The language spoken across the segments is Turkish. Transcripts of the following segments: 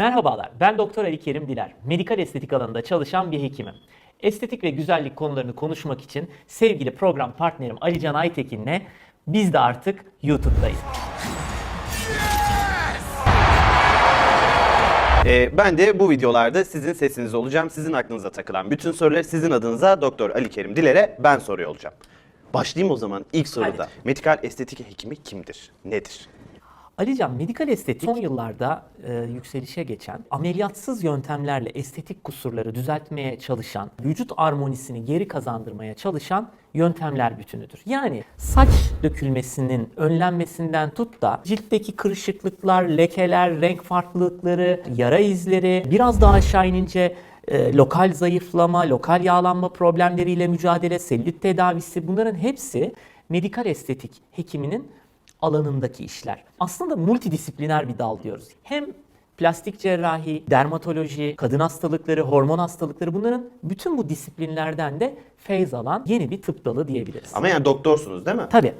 Merhabalar, ben Doktor Ali Kerim Diler. Medikal estetik alanında çalışan bir hekimim. Estetik ve güzellik konularını konuşmak için sevgili program partnerim Ali Can Aytekin'le biz de artık YouTube'dayız. Ee, ben de bu videolarda sizin sesiniz olacağım. Sizin aklınıza takılan bütün soruları sizin adınıza Doktor Ali Kerim Diler'e ben soruyor olacağım. Başlayayım o zaman ilk soruda. Medikal estetik hekimi kimdir? Nedir? Alican, medikal estetik son yıllarda e, yükselişe geçen, ameliyatsız yöntemlerle estetik kusurları düzeltmeye çalışan, vücut armonisini geri kazandırmaya çalışan yöntemler bütünüdür. Yani saç dökülmesinin önlenmesinden tut da ciltteki kırışıklıklar, lekeler, renk farklılıkları, yara izleri, biraz daha aşağı inince e, lokal zayıflama, lokal yağlanma problemleriyle mücadele, selülit tedavisi bunların hepsi medikal estetik hekiminin alanındaki işler. Aslında multidisipliner bir dal diyoruz. Hem plastik cerrahi, dermatoloji, kadın hastalıkları, hormon hastalıkları bunların bütün bu disiplinlerden de feyz alan yeni bir tıp dalı diyebiliriz. Ama yani doktorsunuz değil mi? Tabii.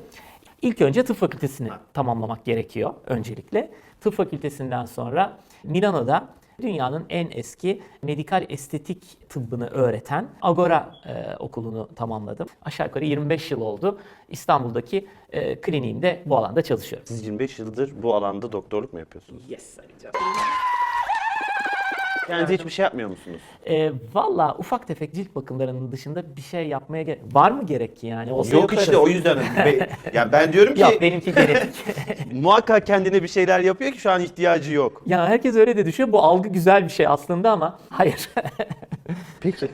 İlk önce tıp fakültesini tamamlamak gerekiyor öncelikle. Tıp fakültesinden sonra Milano'da dünyanın en eski medikal estetik tıbbını öğreten Agora e, okulunu tamamladım. Aşağı yukarı 25 yıl oldu. İstanbul'daki e, kliniğimde bu alanda çalışıyorum. Siz 25 yıldır bu alanda doktorluk mu yapıyorsunuz? Yes, Ali Kendinize hiçbir şey yapmıyor musunuz? E, Valla ufak tefek cilt bakımlarının dışında bir şey yapmaya gerek... Var mı gerek ki yani? Olsa Yok yaparız. işte o yüzden. Be- yani ben diyorum ki Yok benimki genetik. muhakkak kendine bir şeyler yapıyor ki şu an ihtiyacı yok. ya herkes öyle de düşünüyor. Bu algı güzel bir şey aslında ama hayır. Peki.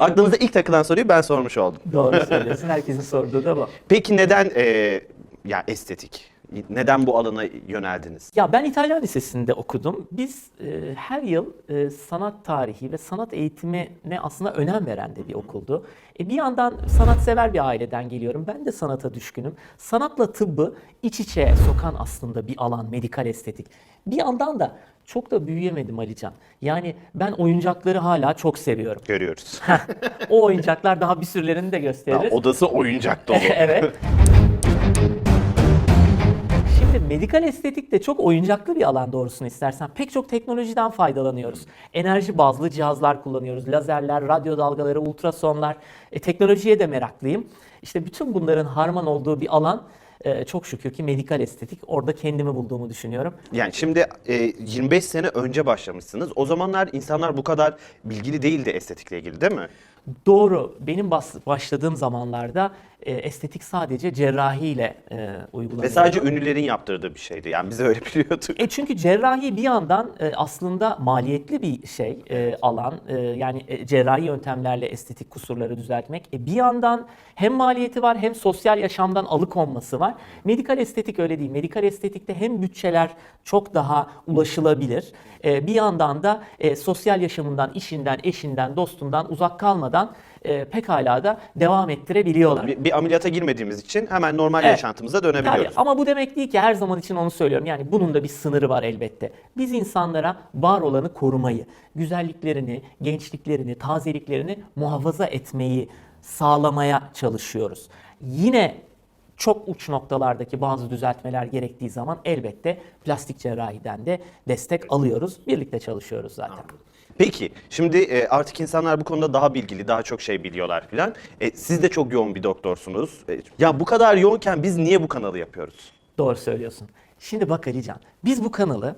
Aklınıza ilk takılan soruyu ben sormuş oldum. Doğru söylüyorsun. Herkesin sorduğu da bu. Peki neden e, ya estetik? Neden bu alana yöneldiniz? Ya ben İtalyan Lisesi'nde okudum. Biz e, her yıl e, sanat tarihi ve sanat eğitimine aslında önem veren de bir okuldu. E, bir yandan sanatsever bir aileden geliyorum. Ben de sanata düşkünüm. Sanatla tıbbı iç içe sokan aslında bir alan medikal estetik. Bir yandan da çok da büyüyemedim Alican. Yani ben oyuncakları hala çok seviyorum. Görüyoruz. O oyuncaklar daha bir sürülerini de gösteririz. Odası oyuncak dolu. evet. Medikal estetik de çok oyuncaklı bir alan doğrusunu istersen. Pek çok teknolojiden faydalanıyoruz. Enerji bazlı cihazlar kullanıyoruz. Lazerler, radyo dalgaları, ultrasonlar. E, teknolojiye de meraklıyım. İşte bütün bunların harman olduğu bir alan e, çok şükür ki medikal estetik. Orada kendimi bulduğumu düşünüyorum. Yani şimdi e, 25 sene önce başlamışsınız. O zamanlar insanlar bu kadar bilgili değildi estetikle ilgili değil mi? Doğru. Benim başladığım zamanlarda e, estetik sadece cerrahiyle e, uygulanıyordu. Ve sadece ünlülerin yaptırdığı bir şeydi. Yani biz öyle biliyorduk. E çünkü cerrahi bir yandan e, aslında maliyetli bir şey e, alan E, yani e, cerrahi yöntemlerle estetik kusurları düzeltmek. E, bir yandan hem maliyeti var hem sosyal yaşamdan alıkonması var. Medikal estetik öyle değil. Medikal estetikte hem bütçeler çok daha ulaşılabilir. E, bir yandan da e, sosyal yaşamından, işinden, eşinden, dostundan uzak kalmadan e, pekala da devam ettirebiliyorlar. Bir, bir ameliyata girmediğimiz için hemen normal Evet. yaşantımıza Tabii dönebiliyoruz. ama bu demek değil ki her zaman için onu söylüyorum. Yani bunun da bir sınırı var elbette. Biz insanlara var olanı korumayı, güzelliklerini, gençliklerini, tazeliklerini muhafaza etmeyi sağlamaya çalışıyoruz. Yine çok uç noktalardaki bazı düzeltmeler gerektiği zaman elbette plastik cerrahiden de destek alıyoruz. Birlikte çalışıyoruz zaten. Peki şimdi e, artık insanlar bu konuda daha bilgili, daha çok şey biliyorlar filan. E, siz de çok yoğun bir doktorsunuz. E, ya bu kadar yoğunken biz niye bu kanalı yapıyoruz? Doğru söylüyorsun. Şimdi bak Alican, biz bu kanalı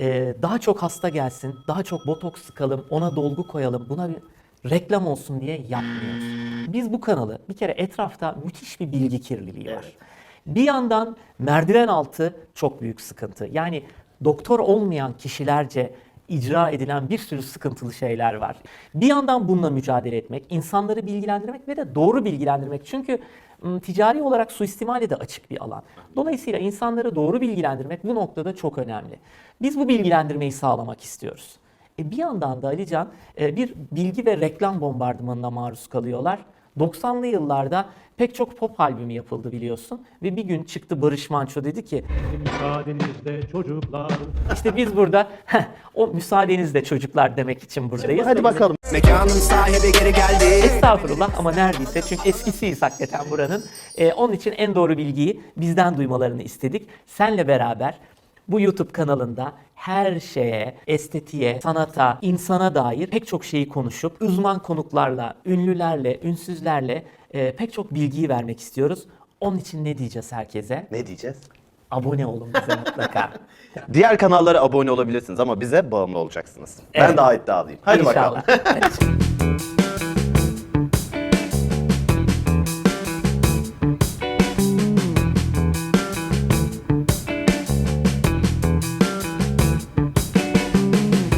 e, daha çok hasta gelsin, daha çok botoks sıkalım, ona dolgu koyalım, buna bir reklam olsun diye yapmıyoruz. Biz bu kanalı bir kere etrafta müthiş bir bilgi kirliliği var. Bir yandan merdiven altı çok büyük sıkıntı. Yani doktor olmayan kişilerce icra edilen bir sürü sıkıntılı şeyler var. Bir yandan bununla mücadele etmek, insanları bilgilendirmek ve de doğru bilgilendirmek. Çünkü ticari olarak suistimale de açık bir alan. Dolayısıyla insanları doğru bilgilendirmek bu noktada çok önemli. Biz bu bilgilendirmeyi sağlamak istiyoruz. E bir yandan da Alican e, bir bilgi ve reklam bombardımanına maruz kalıyorlar. 90'lı yıllarda pek çok pop albümü yapıldı biliyorsun ve bir gün çıktı Barış Manço dedi ki Müsaadenizle çocuklar. işte biz burada heh, o müsaadenizle çocuklar demek için buradayız. Hadi bakalım. Mekanın sahibi geri geldi. Estağfurullah ama neredeyse çünkü eskisiyiz hakikaten buranın. Ee, onun için en doğru bilgiyi bizden duymalarını istedik. Senle beraber Bu YouTube kanalında her şeye, estetiğe, sanata, insana dair pek çok şeyi konuşup uzman konuklarla, ünlülerle, ünsüzlerle e, pek çok bilgiyi vermek istiyoruz. Onun için ne diyeceğiz herkese? Ne diyeceğiz? Abone olun bize mutlaka. Diğer kanallara abone olabilirsiniz ama bize bağımlı olacaksınız. Ben Evet. daha iddialıyım. Hadi bakalım. İnşallah.